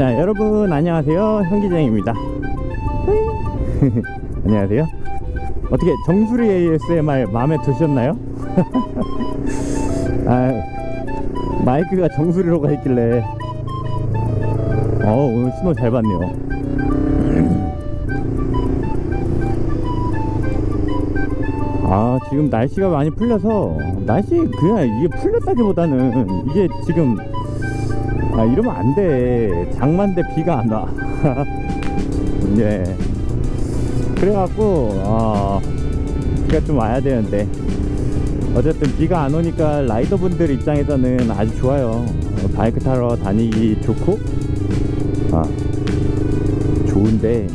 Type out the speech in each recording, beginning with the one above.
자 여러분 안녕하세요. 현기장입니다. 안녕하세요. 어떻게 정수리 ASMR 마음에 드셨나요? 아 마이크가 정수리로 가 있길래. 어 오늘 신호 잘 받네요. 아 지금 날씨가 많이 풀려서 날씨 그냥 이게 풀렸다기보다는 이게 지금 아 이러면 안 돼. 장만데 비가 안 와. 예. 그래갖고 아 비가 좀 와야 되는데. 어쨌든 비가 안 오니까 라이더 분들 입장에서는 아주 좋아요. 어, 바이크 타러 다니기 좋고. 아 좋은데.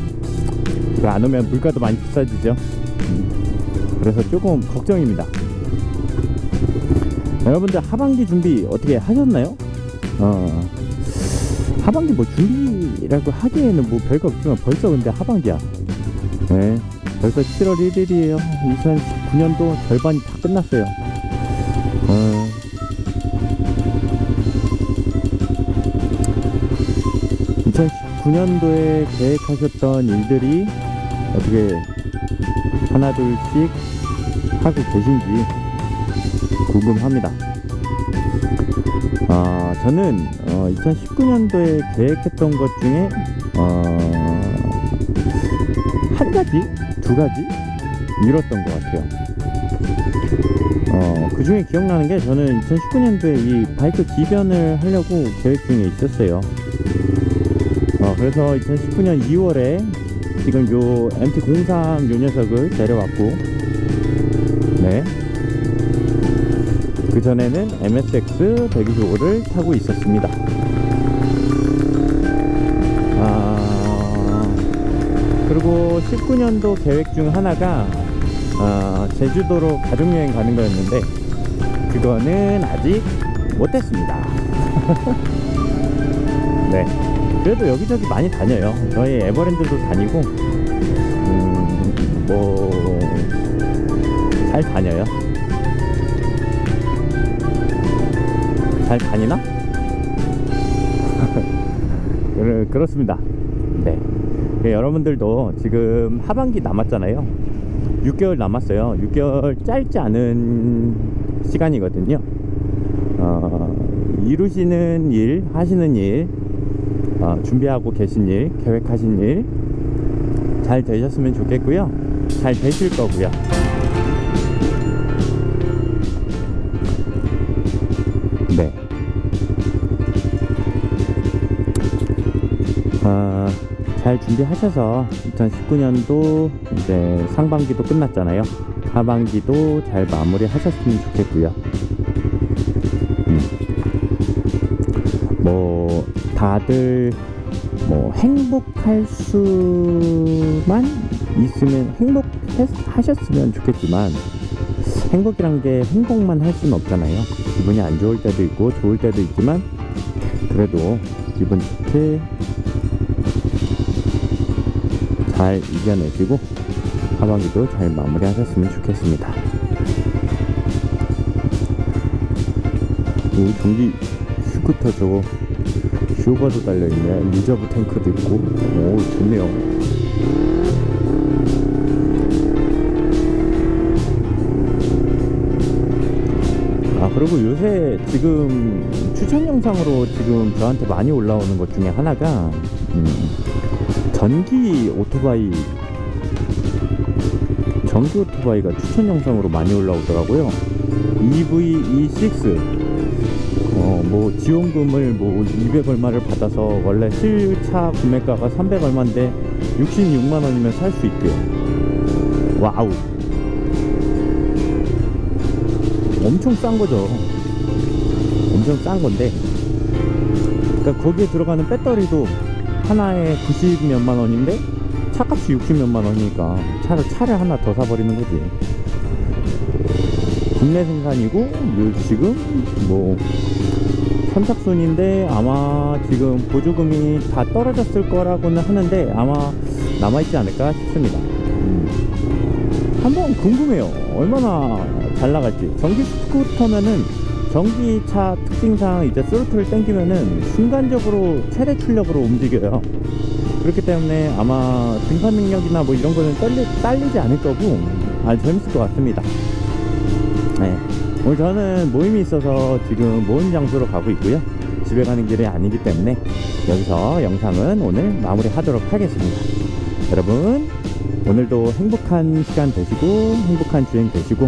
안 오면 물가도 많이 비싸지죠. 음, 그래서 조금 걱정입니다. 여러분들 하반기 준비 어떻게 하셨나요? 어 하반기 뭐 준비라고 하기에는 뭐 별거 없지만 벌써 근데 하반기야. 네 벌써 7월 1일이에요. 2019년도 절반이 다 끝났어요. 어. 2019년도에 계획하셨던 일들이 어떻게 하나 둘씩 하고 계신지 궁금합니다. 아, 저는 어, 2019년도에 계획했던 것 중에 어, 한 가지, 두 가지 미뤘던 것 같아요. 어, 그 중에 기억나는 게 저는 2019년도에 이 바이크 기변을 하려고 계획 중에 있었어요. 어, 그래서 2019년 2월에 지금 요 MT-03 요 녀석을 데려왔고, 네. 그 전에는 MSX 125를 타고 있었습니다. 아, 그리고 19년도 계획 중 하나가 아, 제주도로 가족여행 가는 거였는데 그거는 아직 못했습니다. 네. 그래도 여기저기 많이 다녀요. 저희 에버랜드도 다니고, 음, 뭐, 잘 다녀요. 잘 다니나? 그렇- 그렇습니다. 네. 네, 여러분들도 지금 하반기 남았잖아요. 6개월 남았어요. 6개월 짧지 않은 시간이거든요. 어, 이루시는 일, 하시는 일, 어, 준비하고 계신 일, 계획하신 일, 잘 되셨으면 좋겠고요. 잘 되실 거고요. 네. 아, 잘 준비하셔서 2019년도 이제 상반기도 끝났잖아요. 하반기도 잘 마무리 하셨으면 좋겠고요. 음. 뭐, 다들 뭐 행복할 수만 있으면 행복하셨으면 좋겠지만 행복이란 게 행복만 할 수는 없잖아요. 기분이 안 좋을 때도 있고 좋을 때도 있지만 그래도 기분 좋게 잘 이겨내시고 하반기도 잘 마무리하셨으면 좋겠습니다. 이 전기 스쿠터 저거 쇼바도 달려있네 리저브 탱크도 있고 오 좋네요 그리고 요새 지금 추천 영상으로 지금 저한테 많이 올라오는 것 중에 하나가 음, 전기 오토바이 전기 오토바이가 추천 영상으로 많이 올라오더라고요 EV E6 어, 뭐 지원금을 뭐 200 얼마를 받아서 원래 실차 구매가가 300 얼마인데 66만 원이면 살 수 있대요. 와우. 엄청 싼 거죠. 엄청 싼 건데. 그러니까 거기에 들어가는 배터리도 하나에 90 몇만 원인데 차값이 60 몇만 원이니까 차를 차를 하나 더 사버리는 거지. 국내 생산이고 요 지금 뭐 선착순인데 아마 지금 보조금이 다 떨어졌을 거라고는 하는데 아마 남아있지 않을까 싶습니다. 음. 한번 궁금해요. 얼마나 잘 나갈지. 전기 스쿠터면은 전기차 특징상 이제 스로틀을 당기면은 순간적으로 최대 출력으로 움직여요. 그렇기 때문에 아마 등판 능력이나 뭐 이런 거는 떨리, 딸리지 않을 거고 아주 재밌을 것 같습니다. 네. 오늘 저는 모임이 있어서 지금 모임 장소로 가고 있고요. 집에 가는 길이 아니기 때문에 여기서 영상은 오늘 마무리 하도록 하겠습니다. 여러분, 오늘도 행복한 시간 되시고, 행복한 주행 되시고,